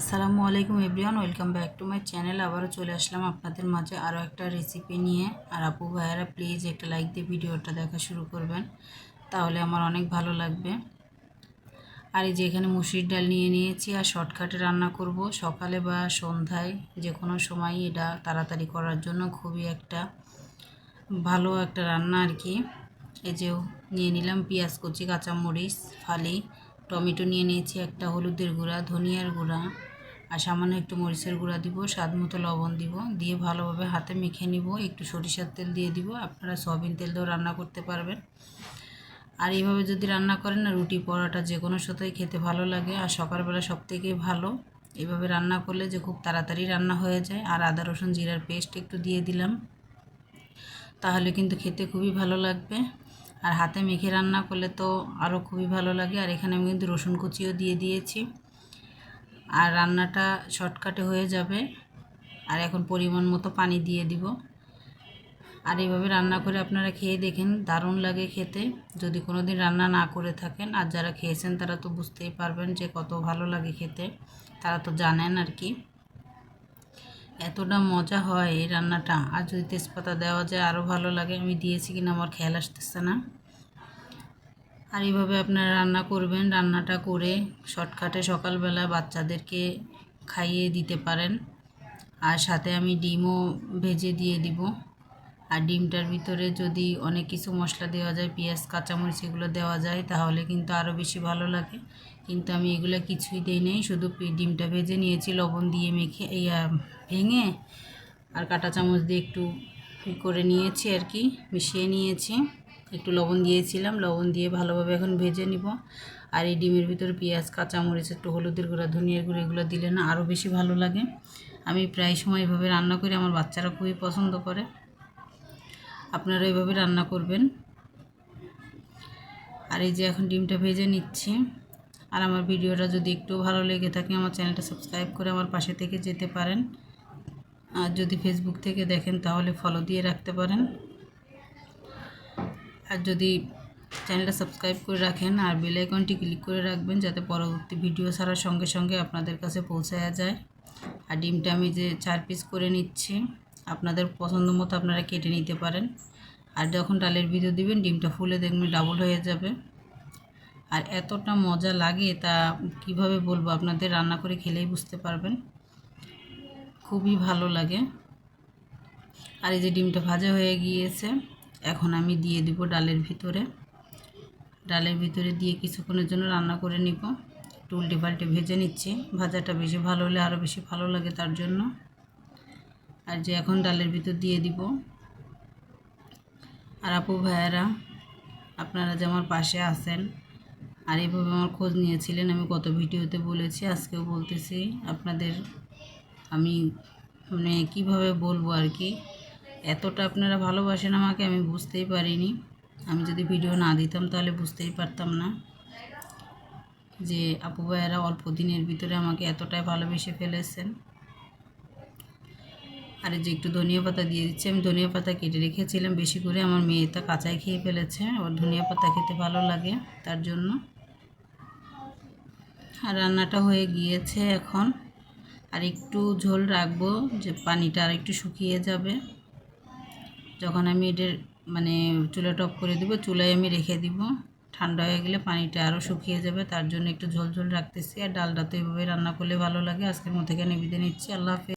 আসসালামু আলাইকুম everyone, welcome back to my channel. আবারও চলে আসলাম আপনাদের মাঝে আরও একটা রেসিপি নিয়ে। আর আপু ভাইয়ারা প্লিজ একটা লাইক দিয়ে ভিডিওটা দেখা শুরু করবেন, তাহলে আমার অনেক ভালো লাগবে। আর এই যে এখানে মুসুরির ডাল নিয়ে নিয়েছি, আর শর্টকাটে রান্না করব। সকালে বা সন্ধ্যায় যে কোনো সময় এটা তাড়াতাড়ি করার জন্য খুবই একটা ভালো একটা রান্না আর কি। এই যে নিয়ে নিলাম পেঁয়াজ কচি, কাঁচামরিচ, ফালি, টমেটো নিয়ে নিয়েছি, একটা হলুদের গুঁড়া, ধনিয়ার গুঁড়া আর সামান্য একটু মরিচের গুঁড়া দিব, স্বাদ মতো লবণ দিব, দিয়ে ভালোভাবে হাতে মেখে নিব, একটু সরিষার তেল দিয়ে দিব, আপনারা সয়াবিন তেল দিয়েও রান্না করতে পারবেন। আর এইভাবে যদি রান্না করেন না, রুটি, পরোটা যে কোনো সাথেই খেতে ভালো লাগে, আর সকালবেলা সব থেকে ভালো, এইভাবে রান্না করলে যে খুব তাড়াতাড়ি রান্না হয়ে যায়। আর আদা, রসুন, জিরার পেস্ট একটু দিয়ে দিলাম, তাহলে কিন্তু খেতে খুবই ভালো লাগবে। আর হাতে মেখে রান্না করলে তো আরও খুবই ভালো লাগে। আর এখানে আমি কিন্তু রসুন কুচিও দিয়ে দিয়েছি। আর রান্নাটা শর্টকাটে হয়ে যাবে। আর এখন পরিমাণ মতো পানি দিয়ে দিব। আর এইভাবে রান্না করে আপনারা খেয়ে দেখেন, দারুণ লাগে খেতে। যদি কোনো দিন রান্না না করে থাকেন, আর যারা খেয়েছেন তারা তো বুঝতেই পারবেন যে কত ভালো লাগে খেতে। তারা তো জানেন আর কি। এতটা মজা হয় এই রান্নাটা। আর যদি তেজপাতা দেওয়া যায় আরও ভালো লাগে। আমি দিয়েছি কিনা, আমার খেয়াল আসতেছে না। আর এইভাবে আপনারা রান্না করবেন, রান্নাটা করে শর্টকাটে সকালবেলা বাচ্চাদেরকে খাইয়ে দিতে পারেন। আর সাথে আমি ডিমও ভেজে দিয়ে দিব। আর ডিমটার ভিতরে যদি অনেক কিছু মশলা দেওয়া যায়, পেঁয়াজ, কাঁচামরিচ এগুলো দেওয়া যায়, তাহলে কিন্তু আরও বেশি ভালো লাগে। কিন্তু আমি এগুলো কিছুই দিই নেই, শুধু ডিমটা ভেজে নিয়েছি, লবণ দিয়ে মেখে ভেঙে আর কাঁটা চামচ দিয়ে একটু করে নিয়েছি আর কি, মিশিয়ে নিয়েছি। একটু লবণ দিয়েছিলাম, লবণ দিয়ে ভালোভাবে এখন ভেজে নিব। আর এই ডিমের ভিতরে পেঁয়াজ, কাঁচামরিচ, একটু হলুদের গুঁড়া, ধনিয়ার গুঁড়ো, এগুলো দিলে না আরও বেশি ভালো লাগে। আমি প্রায় সময় এভাবে রান্না করি, আমার বাচ্চারা খুবই পছন্দ করে। আপনারা এভাবে রান্না করবেন। আর এই যে এখন ডিমটা ভেজে নিচ্ছি। আর আমার ভিডিওটা যদি একটু ভালো লেগে থাকে, আমার চ্যানেলটা সাবস্ক্রাইব করে আমার পাশে থেকে যেতে পারেন। আর যদি ফেসবুক থেকে দেখেন, তাহলে ফলো দিয়ে রাখতে পারেন। আর যদি চ্যানেলটা সাবস্ক্রাইব করে রাখেন আর বেল আইকনটি ক্লিক করে রাখবেন, যাতে পরবর্তী ভিডিও ছাড়ার সঙ্গে সঙ্গে আপনাদের কাছে পৌঁছায়া যায়। আর ডিমটা আমি যে চার পিস করে নিচ্ছি, আপনাদের পছন্দ মতো আপনারা কেটে নিতে পারেন। আর যখন ডালের ভিতর দিবেন, ডিমটা ফুলে দেখবেন ডাবল হয়ে যাবে। আর এতটা মজা লাগে তা কীভাবে বলব, আপনাদের রান্না করে খেলেই বুঝতে পারবেন। খুবই ভালো লাগে। আর এই যে ডিমটা ভাজা হয়ে গিয়েছে এখন আমি দিয়ে দিব ডালের ভিতরে। ডালের ভিতরে দিয়ে কিছুক্ষণের জন্য রান্না করে নিব। একটু উল্টে পাল্টে ভেজে নিচ্ছি। ভাজাটা বেশি ভালো হলে আরও বেশি ভালো লাগে তার জন্য। আর যে এখন ডালের ভিতর দিয়ে দিব। আর আপু ভাইয়ারা, আপনারা যে আমার পাশে আছেন, আর এইভাবে আমার খোঁজ নিয়েছিলেন, আমি কত ভিডিওতে বলেছি, আজকেও বলতেছি আপনাদের আমি মানে কীভাবে বলব আর কি? এতটা আপনারা ভালোবাসেন আমাকে, আমি বুঝতেই পারিনি। আমি যদি ভিডিও না দিতাম তাহলে বুঝতেই পারতাম না যে আপু ভাইয়েরা অল্প দিনের ভিতরে আমাকে এতটাই ভালোবেসে ফেলেছেন। আর যে একটু ধনিয়া পাতা দিয়ে দিচ্ছি, আমি ধনিয়া পাতা কেটে রেখেছিলাম, বেশি করে আমার মেয়ে তা কাঁচাই খেয়ে ফেলেছে ওর ধনিয়া পাতা খেতে ভালো লাগে তার জন্য। আর রান্নাটা হয়ে গিয়েছে এখন। আর একটু ঝোল রাখব, যে পানিটা আর একটু শুকিয়ে যাবে। যখন আমি এটার মানে চুলা টপ করে দিব, চুলায় আমি রেখে দিব। ঠান্ডা হয়ে গেলে পানিটা আরও শুকিয়ে যাবে, তার জন্য একটু ঝোল ঝোল রাখতেছি। আর ডালটা তো এইভাবে রান্না করলে ভালো লাগে। আজকের মধ্যে এখানে বিদে নিচ্ছি। আল্লাহ হাফিজ।